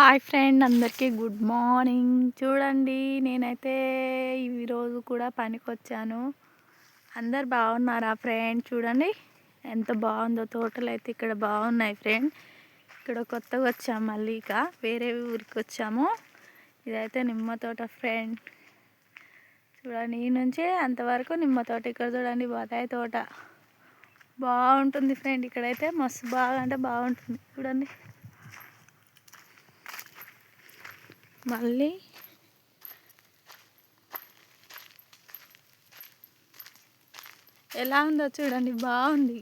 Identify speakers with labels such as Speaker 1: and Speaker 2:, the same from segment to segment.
Speaker 1: Hi friend అందరికీ good morning. చూడండి నేనైతే ఈరోజు కూడా పనికి వచ్చాను అందరు బాగున్నారా ఫ్రెండ్? చూడండి ఎంత బాగుందో తోటలు అయితే ఇక్కడ బాగున్నాయి ఫ్రెండ్. ఇక్కడ కొత్తగా వచ్చాము మళ్ళీ ఇక వేరే ఊరికి వచ్చాము. ఇదైతే నిమ్మ తోట ఫ్రెండ్. చూడండి ఈ నుంచే అంతవరకు నిమ్మ తోట ఇక్కడ చూడండి బతాయి తోట. బాగుంటుంది ఫ్రెండ్ ఇక్కడైతే మస్తు బాగా అంటే బాగుంటుంది. చూడండి. మళ్ళీ ఎలా ఉందో చూడండి బాగుంది.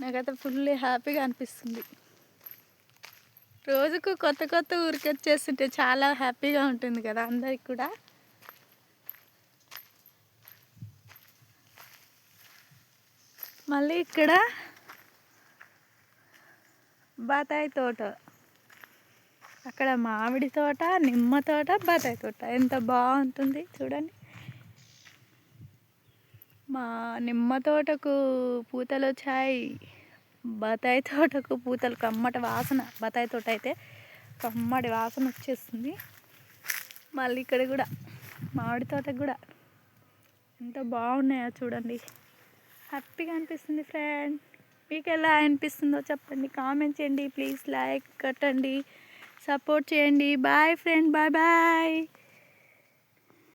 Speaker 1: నాకైతే ఫుల్ హ్యాపీగా అనిపిస్తుంది. రోజుకు కొత్త కొత్త ఊరికి వచ్చేస్తుంటే చాలా హ్యాపీగా ఉంటుంది కదా అందరికి కూడా. మళ్ళీ ఇక్కడ బాతాయి తోట. అక్కడ మామిడి తోట నిమ్మ తోట బత్తాయి తోట. ఎంత బాగుంటుంది చూడండి. మా నిమ్మ తోటకు పూతలు వచ్చాయి. బత్తాయి తోటకు పూతలు కమ్మటి వాసన. బత్తాయి తోట అయితే కమ్మటి వాసన వచ్చేస్తుంది. మళ్ళీ ఇక్కడ కూడా మామిడి తోటకు కూడా. ఎంత బాగున్నాయో చూడండి. హ్యాపీగా అనిపిస్తుంది ఫ్రెండ్. మీకు ఎలా అనిపిస్తుందో చెప్పండి. కామెంట్ చేయండి. ప్లీజ్ లైక్ కట్టండి. సపోర్ట్ చేయండి. Bye friend. Bye bye.